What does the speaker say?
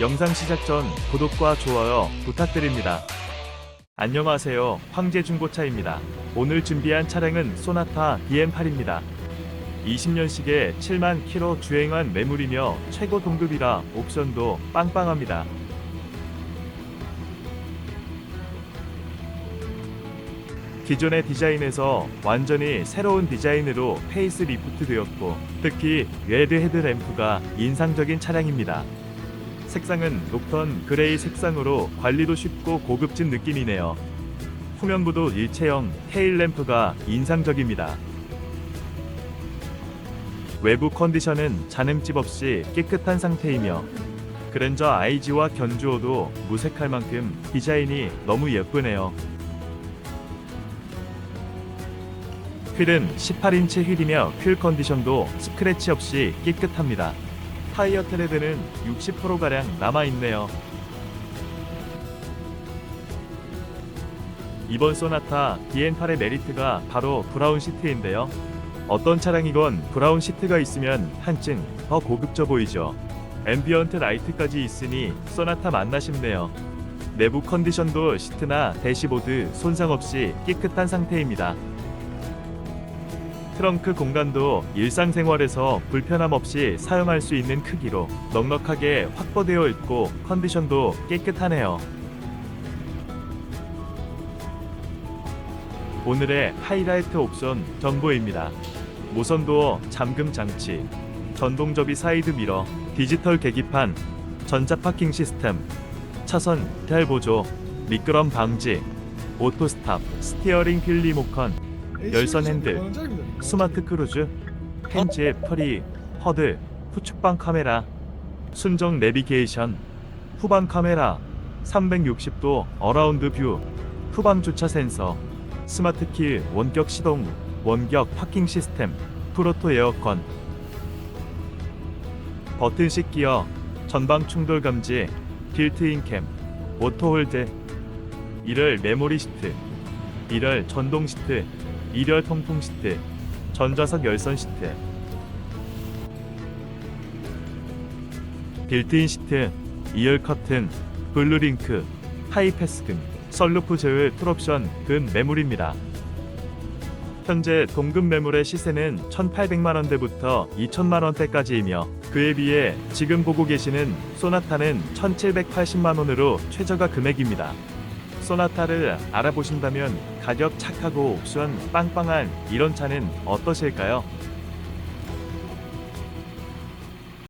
영상 시작 전 구독과 좋아요 부탁드립니다. 안녕하세요. 황제 중고차입니다. 오늘 준비한 차량은 소나타 BM8입니다. 20년식에 7만 킬로 주행한 매물이며 최고 동급이라 옵션도 빵빵합니다. 기존의 디자인에서 완전히 새로운 디자인으로 페이스 리프트 되었고 특히 레드 헤드램프가 인상적인 차량입니다. 색상은 녹턴 그레이 색상으로 관리도 쉽고 고급진 느낌이네요. 후면부도 일체형 테일 램프가 인상적입니다. 외부 컨디션은 잔흠집 없이 깨끗한 상태이며 그랜저 IG와 견주어도 무색할 만큼 디자인이 너무 예쁘네요. 휠은 18인치 휠이며 휠 컨디션도 스크래치 없이 깨끗합니다. 타이어 트레드는 60%가량 남아있네요. 이번 소나타 BN8의 메리트가 바로 브라운 시트인데요. 어떤 차량이건 브라운 시트가 있으면 한층 더 고급져 보이죠. 앰비언트 라이트까지 있으니 소나타 맞나 싶네요. 내부 컨디션도 시트나 대시보드 손상 없이 깨끗한 상태입니다. 트렁크 공간도 일상생활에서 불편함 없이 사용할 수 있는 크기로 넉넉하게 확보되어 있고 컨디션도 깨끗하네요. 오늘의 하이라이트 옵션 정보입니다. 모선도어 잠금 장치, 전동접이 사이드 미러, 디지털 계기판, 전자 파킹 시스템, 차선 달 보조, 미끄럼 방지, 오토 스탑, 스티어링 휠 리모컨, 열선 핸들, 스마트 크루즈, 핸즈 프리, 허드, 후측방 카메라, 순정 내비게이션, 후방 카메라, 360도 어라운드 뷰, 후방 주차 센서, 스마트 키 원격 시동, 원격 파킹 시스템, 프로토 에어컨, 버튼식 기어, 전방 충돌 감지, 빌트인 캠, 오토 홀드, 1열 메모리 시트, 1열 전동 시트, 1열 통풍 시트, 전좌석 열선 시트, 빌트인 시트, 2열 커튼, 블루링크, 하이패스 등 썰루프 제외 풀옵션 근 매물입니다. 현재 동급 매물의 시세는 1,800만 원대부터 2천만 원대까지이며 그에 비해 지금 보고 계시는 소나타는 1,780만 원으로 최저가 금액입니다. 소나타를 알아보신다면 가격 착하고 옵션 빵빵한 이런 차는 어떠실까요?